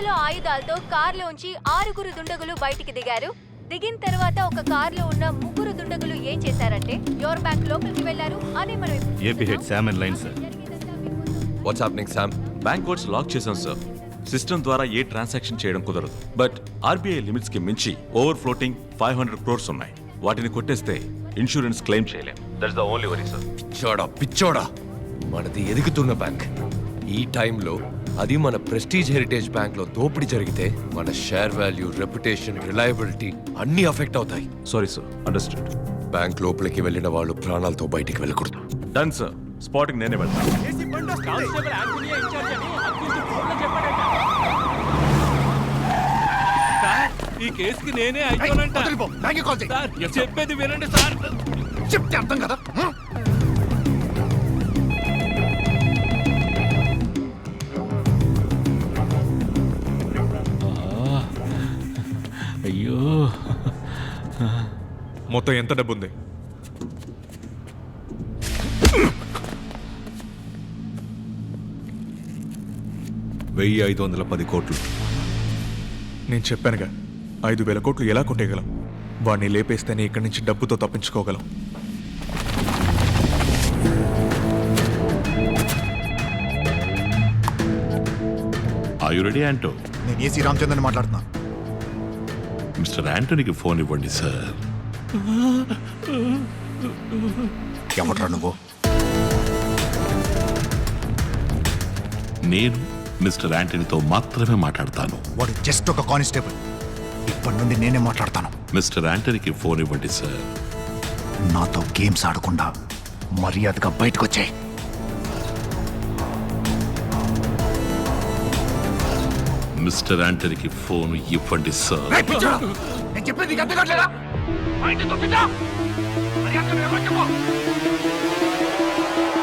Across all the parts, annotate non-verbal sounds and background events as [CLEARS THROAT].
చేతిలో ఆయుధాలతో కారులోంచి ఆరుగురు దుండగులు బయటికి దిగారు. దిగిన తర్వాత ఒక కారులో ఉన్న ముగ్గురు దుండగులు ఏం చేశారంటే యోర్ బ్యాంక్ లోపలికి వెళ్ళారు అని మనం AP head Sam and line sir what's happening Sam bank codes lock చేశాం సార్ సిస్టమ్ ద్వారా ఏ ట్రాన్సాక్షన్ చేయడం కుదరదు. బట్ ఆర్బీఐ లిమిట్స్కి మించి over floating five hundred crores ఉన్నాయి. వాటిని కొట్టేస్తే ఇన్సూరెన్స్ క్లెయిమ్ చేయలేం. That's the only worry sir పిచ్చోడా పిచ్చోడా. మనది ఎదుగుతున్న బ్యాంక్ ఈ టైంలో అది మన ప్రెస్టీజ్ హెరిటేజ్ బ్యాంక్లో దోపిడీ జరిగితే మన షేర్ వాల్యూ రెప్యుటేషన్ రిలయబిలిటీ అన్ని అఫెక్ట్ అవుతాయి. సారీ సార్ అండర్స్టూడ్ బ్యాంక్ లోపలికి వెళ్ళిన వాళ్ళు ప్రాణాలతో బయటికి వెళ్ళకూడదు. డన్ సార్ స్పాటింగ్ నేనే వెళ్తాను ఈ కేసుకి నేనే అయిపోనంట సార్ చెప్పేది వినండి సార్. చెప్తే అర్థం కదా? మొత్తం ఎంత డబ్బు ఉంది వెయ్యి ఐదు వందల పది కోట్లు. నేను చెప్పానుగా ఐదు వేల కోట్లు ఎలా కొట్టేయగలం? వాడిని లేపేస్తేనే ఇక్కడి నుంచి డబ్బుతో తప్పించుకోగలం. ఆయు రెడీ యాంటో నేను ఏసీ రామచంద్రని మాట్లాడుతున్నా. మిస్టర్ యాంటోనీకి ఫోన్ ఇవ్వండి సార్. ఎవట్రా నువ్వు? నేను మిస్టర్ యాంటనీతో మాత్రమే మాట్లాడతాను. వాడు జస్ట్ ఒక కానిస్టేబుల్. ఇప్పటి నుండి నేనే మాట్లాడతాను. మిస్టర్ యాంటనీకి ఫోన్ ఇవ్వండి సార్. నాతో గేమ్స్ ఆడకుండా మర్యాదగా బయటకు వచ్చాయి మిస్టర్ యాంటనీకి ఫోన్ ఇవ్వండి సార్. నేను చెప్పేది? మా ఇంటి తప్పిందా? మర్యాదగా నువ్వు ఎవరు చెప్పు.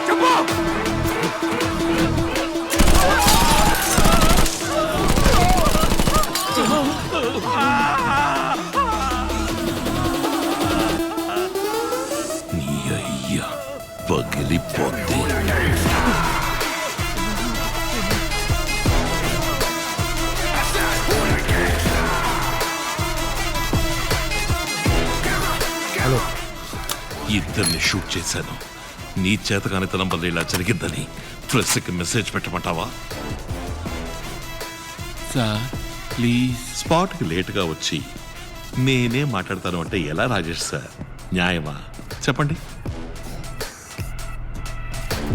చెప్పు ఇద్దరిని షూట్ చేశాను. నీ చేతకానితనం వల్ల ఇలా జరిగిందని ప్రెస్కి మెసేజ్ పెట్టమంటావా? Sir please. స్పాట్కి లేటుగా వచ్చి నేనే మాట్లాడతాను అంటే ఎలా రాజేష్ సార్? న్యాయమా? చెప్పండి.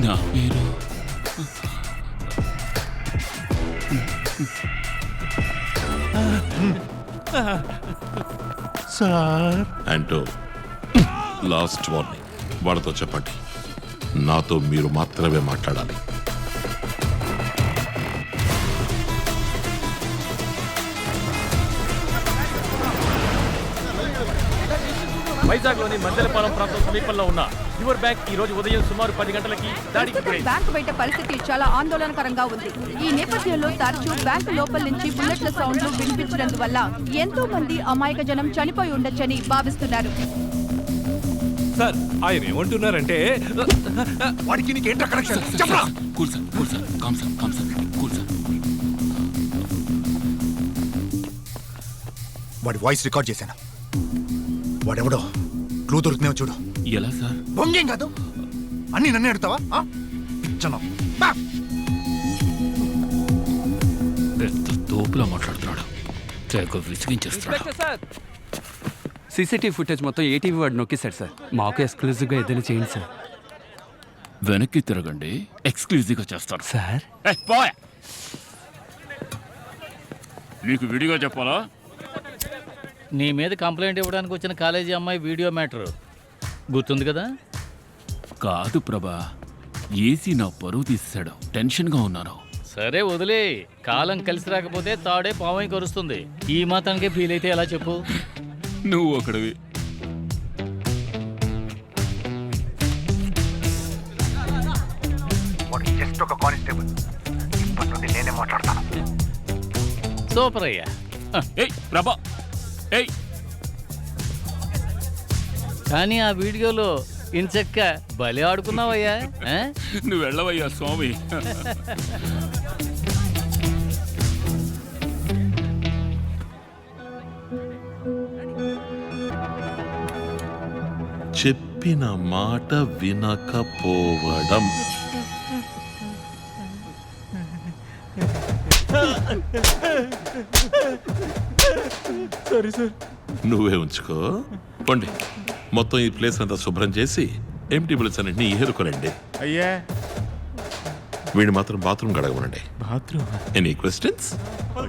నా పేరు. సార్. అంటూ లాస్ట్ వార్నింగ్. వాళ్ళతో చెప్పండి. నాతో మీరు మాత్రమే మాట్లాడాలి. వైజాగ్లోని మందలపాలెం ప్రాంతం సమీపంలో ఉన్న యువర్ బ్యాంక్ ఈ రోజు ఉదయం సుమారు పది గంటలకి దాడికి గురైంది. బ్యాంకు బయట పరిస్థితి చాలా ఆందోళనకరంగా ఉంది. ఈ నేపథ్యంలో తరచూ బ్యాంకు లోపల నుంచి బుల్లెట్ల సౌండ్లు వినిపించడందువల్ల ఎంతో మంది అమాయక జనం చనిపోయి ఉండొచ్చని భావిస్తున్నారు. సార్ ఆయన ఏమంటున్నారంటే వాడికి నీకేంట్రా కనెక్షన్ చెప్పరా? Cool sir cool sir calm sir calm sir cool sir. వాడి వాయిస్ రికార్డ్ చేశాను? వాడెవడో? క్లూ దొరుకుతున్నావు చూడు. ఎలా సార్? బొంగేం కాదు. అన్ని నన్నే అడుగుతావా? ఆ? పిచ్చను. పెద్ద తోపులా మాట్లాడుతున్నాడు. తెగ విసిగించేస్తున్నాడు. సీసీటీవీ ఫుటేజ్ మొత్తం ఏటీవీ వాడు నొక్కేశాడు సార్. మాకు ఎక్స్క్లూజివ్గా ఏదైనా చేయండి సార్. వెనక్కి తిరగండి. ఎక్స్క్లూజివ్గా చేస్తాడు సార్? నీకు విడిగా చెప్పాలా? నీ మీద కంప్లైంట్ ఇవ్వడానికి వచ్చిన కాలేజీ అమ్మాయి వీడియో మ్యాటర్. గుర్తుంది కదా? కాదు ప్రభా ఏసీ నా పరువు తీసాడు టెన్షన్గా ఉన్నాను. సరే వదిలే. కాలం కలిసి రాకపోతే తాడే పావై కరుస్తుంది. ఈ మాత్రానికే ఫీల్ అయితే ఎలా చెప్పు? నువ్వు ఒకడివి. వాడు జస్ట్ ఒక కానిస్టేబుల్. ఇప్పటి నుండి నేనే మాట్లాడతాను. సూపర్ అయ్యా. ఏయ్ ప్రభా. ఏయ్. కానీ ఆ వీడియోలో ఇంచక్క బలి ఆడుకున్నావయ్యా ఆ? నువ్వు వెళ్ళవయ్యా స్వామి. చెప్పిన మాట వినకపోవడం. సరే సార్ నువ్వే ఉంచుకో. పండి. మొత్తం ఈ ప్లేస్ అంతా శుభ్రం చేసి ఎంటీ బిల్స్ అన్నింటినీ ఏరుకోనండి. అయ్యా. వీడు మాత్రం బాత్రూమ్ గడగమనండి బాత్రూమ్? ఎనీ క్వశ్చన్స్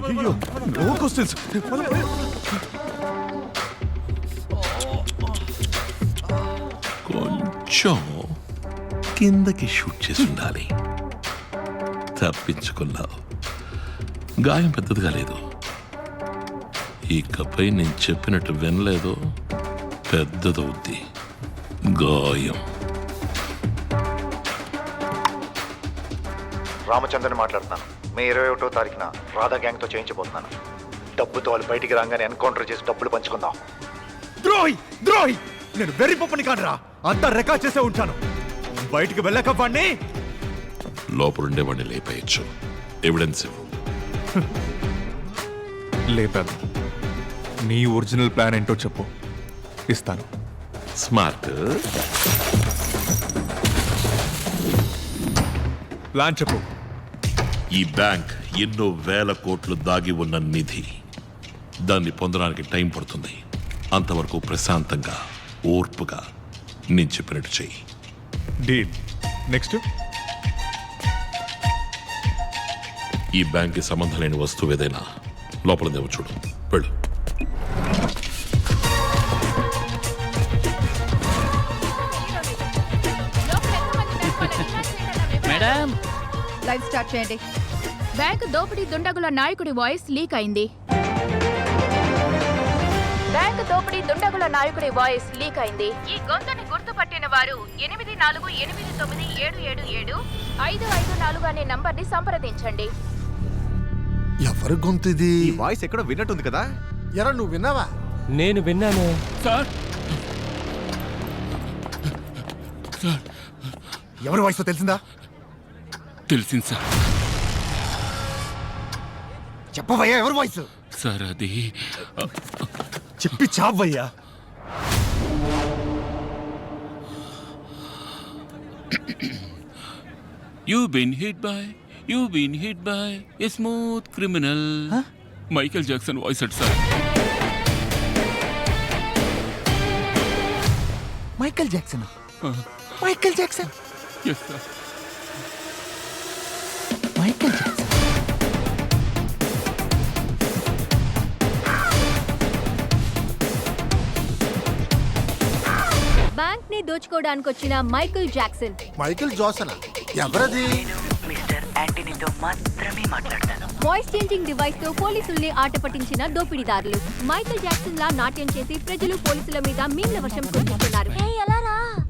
అయ్యో నో క్వశ్చన్స్ కొంచెం కిందకి షూట్ చేసి ఉండాలి తప్పించుకున్నావు. గాయం పెద్దదిగా లేదు. ఇకపై నేను చెప్పినట్టు వినలేదు. పెద్దదవుద్ది. గాయం. రామచంద్రని మాట్లాడుతున్నాను. మే ఇరవై ఒకటో తారీఖున రాధా గ్యాంగ్తో చేయించబోతున్నాను. డబ్బుతో వాళ్ళు బయటికి రాగానే ఎన్కౌంటర్ చేసి డబ్బులు పంచుకుందాం. ద్రోహి! ద్రోహి! నేను వెర్రి పప్పని కాదురా. అంతా రికార్డ్ చేసే ఉంటాను. బయటికి వెళ్ళక వాడిని లోపలుండే వాడిని లేపేయచ్చు. ఎవిడెన్స్ ఇవ్వు. లేపాను. నీ ఒరిజినల్ ప్లాన్ ఏంటో చెప్పు. ఇస్తాను. స్మార్ట్. ప్లాన్ చెప్పు. ఈ బ్యాంక్ ఎన్నో వేల కోట్లు దాగి ఉన్న నిధి. దాన్ని పొందడానికి టైం పడుతుంది. అంతవరకు ప్రశాంతంగా ఓర్పుగా నేను చెప్పినట్టు చెయ్యి. డీల్. నెక్స్ట్. ఈ బ్యాంక్కి సంబంధం లేని వస్తువు ఏదైనా లోపల దేవు చూడు. వెళ్ళు. మేడం. లైవ్ స్టార్ట్ చేయండి. బ్యాంక్ దోపిడీ దుండగుల నాయకుడి వాయిస్ లీక్ అయింది. బ్యాంక్ దోపిడీ దుండగుల నాయకుడి వాయిస్ లీక్ అయింది. ఈ గొంతుని వారు ఎనిమిది నాలుగు ఎనిమిది తొమ్మిది ఏడు ఏడు ఏడు ఐదు ఐదు నాలుగు అనే నంబర్ని సంప్రదించండి. ఎవరి గొంతు ఇది? ఈ వాయిస్ ఎక్కడో విన్నట్టుంది కదా. ఎరా నువ్వు విన్నావా? నేను విన్నాను. సార్. ఎవరి వాయిస్ తెలిసిందా? తెలిసింది సార్. చెప్పవయ్యా ఎవరి వాయిస్? సార్ అది చెప్పి చావయ్యా. [CLEARS THROAT] You've been hit by, you've been hit by a smooth criminal. Huh? Michael Jackson voice it, sir. Michael Jackson. Uh, Michael Jackson. yes, sir. Michael Jackson. దోచుకోవడానికి వచ్చిన Michael Jackson. Michael Jackson? ఎవరది? Mister యాంటనీతో మాత్రమే మాట్లాడతాను. Voice changing డివైస్తో పోలీసుల్ని ఆట పట్టించిన దోపిడీదారులు. Michael Jackson లా నాట్యం చేసి ప్రజలు పోలీసుల మీద మీమ్ల వర్షం కురిపిస్తున్నారు ఎలా రా?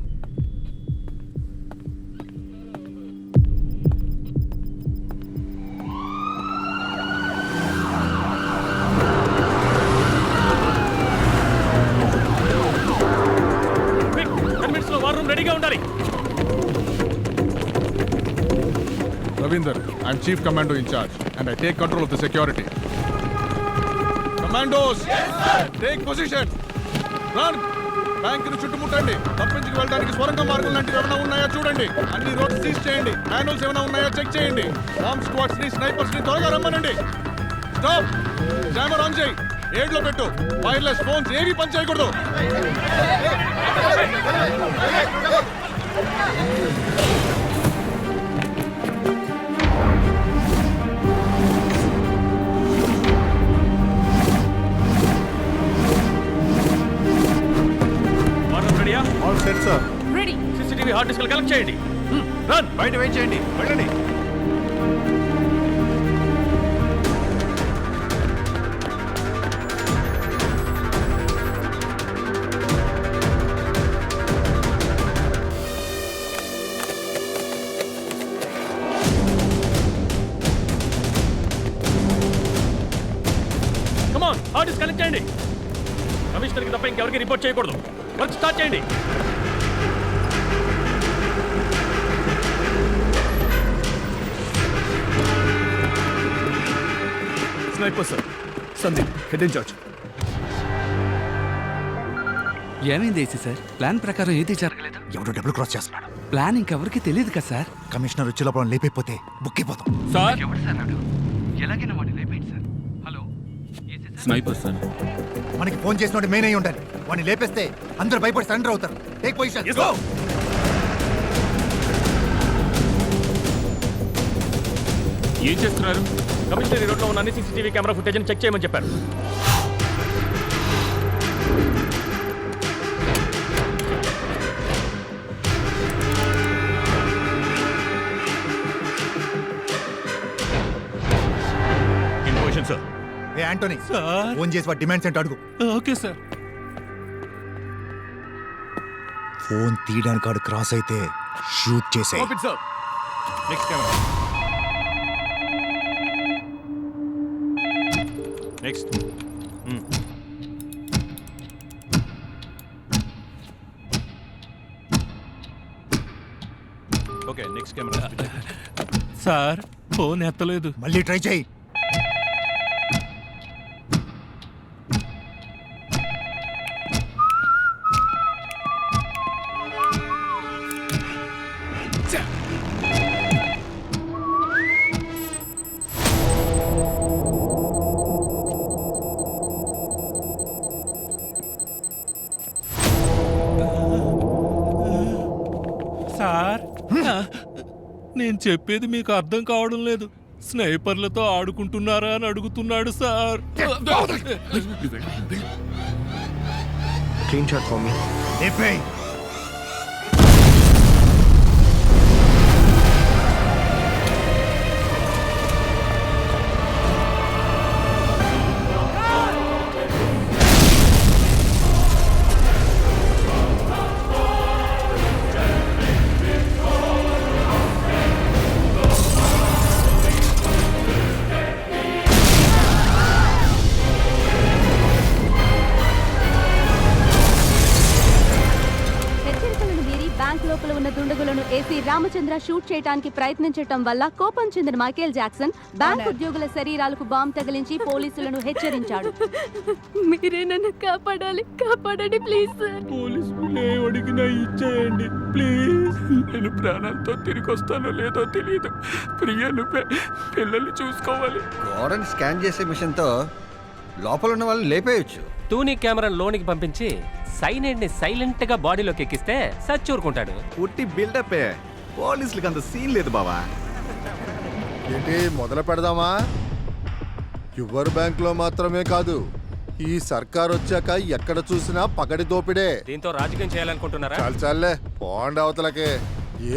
Chief commando incharge and I take control of the security commandos take position run బ్యాంక్ని చుట్టుముట్టండి తప్పించుకు వెళ్ళడానికి స్వరంగ మార్గం లాంటివి ఏమైనా ఉన్నాయా చూడండి అన్ని రోడ్స్ సీజ్ చేయండి మాన్యువల్స్ ఏమైనా ఉన్నాయా చెక్ చేయండి బాంబ్ స్క్వాడ్స్ని స్నైపర్స్ని త్వరగా రమ్మనండి స్టాప్ జామర్ ఆన్ చేయి ఏడ్లో పెట్టు వైర్లెస్ ఫోన్స్ ఏవి పని చేయకూడదు హార్డ్ కలెక్ట్ చేయండి. రన్. బయట వెయిట్ చేయండి. వెళ్ళండి. కనెక్ట్ చేయండి. కమిషనర్కి తప్ప ఇంకెవరికి రిపోర్ట్ చేయకూడదు. వర్క్ స్టార్ట్ చేయండి. Sniper sir Sandeep head incharge ఏమైంది ఏసీ సార్? ప్లాన్ ప్రకారం ఏది జరగలేదు? ఎవడో డబుల్ క్రాస్ చేస్తున్నాడు. ప్లాన్ ఇంకెవరికి తెలియదు కదా సార్? కమిషనర్ వచ్చే లోపల లేపైపోతే బుక్ అయిపోతాం. సార్? ఎవరు సార్ నాడు ఎలాగైనా వాడిని లేపేయండి సార్. హలో? Sniper sir. మనకి ఫోన్ చేసిన మెయిన్ అయి ఉండాలి. వాడిని లేపేస్తే అందరూ భయపడి సరెండర్ అవుతారు. టేక్ పొజిషన్ ఏం చేస్తున్నారు? కమిషనరీ రోడ్లో ఉన్న అన్ని సీసీటీవీ కెమెరా ఫుటేజ్ చెక్ చేయమని చెప్పారు. In position sir. A Antony phone చేసి వాడి డిమాండ్స్ ఏంటో అడుగు. Okay sir. ఫోన్ తీయడానికి ఆడు క్రాస్ అయితే షూట్ చేసే sir. Next camera. Next okay next camera sir phone ఎత్తలేదు. మళ్ళీ ట్రై చేయి. నేను చెప్పేది మీకు అర్థం కావడం లేదు. స్నైపర్లతో ఆడుకుంటున్నారా అని అడుగుతున్నాడు sir. Clean shot for me Ramachandra shoot చేయడానికి ప్రయత్నించటం వల్ల కోపం చెందిన మైకేల్ జాక్సన్ బ్యాంక్ ఉద్యోగుల శరీరాలకు బాంబు తగిలించి పోలీసులను హెచ్చరించాడు. [LAUGHS] మీరే నన్ను కాపాడాలి. కాపాడండి ప్లీజ్ సార్. పోలీసులు అడిగినా ఇచ్చేయండి ప్లీజ్. నేను ప్రాణాలతో తిరిగి వస్తానో లేదో తెలియదు ప్రియను పె- పిల్లల్ని చూసుకోవాలి. గోడని స్కాన్ చేసే మిషన్తో లోపల ఉన్న వాళ్ళని లేపేయచ్చు. టూనీ కెమెరా లోనికి పంపించి సైనైడ్ని సైలెంట్గా బాడీలోకి ఎక్కిస్తే సచ్చూరుకుంటాడు. ఉట్టి బిల్డప్ పోలీసులకు అంత సీన్ లేదు బావా. ఏంటి మొదలు పెడదామా? యువర్ బ్యాంక్లో మాత్రమే కాదు ఈ సర్కార్ వచ్చాక ఎక్కడ చూసినా పగడి దోపిడే. దీంతో రాజకీయం చేయాలనుకుంటున్నారా? చాలు చాలే పోండి అవతలకే.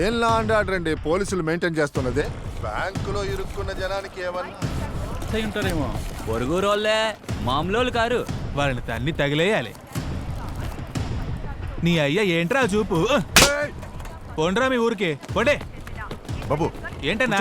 ఏం లా అండ్ పోలీసులు మెయింటైన్ చేస్తున్నది? బ్యాంకులో ఇరుక్కున్న జనానికి ఏమన్నా? ఉంటారేమో? పొరుగు రోళ్ళే మామూలు కారు. వాళ్ళని తన్ని తగిలేయాలి. నీ అయ్య ఏంట్రా చూపు? పోండ్రా మీ ఊరికి. పోండే. బాబు ఏంటన్నా?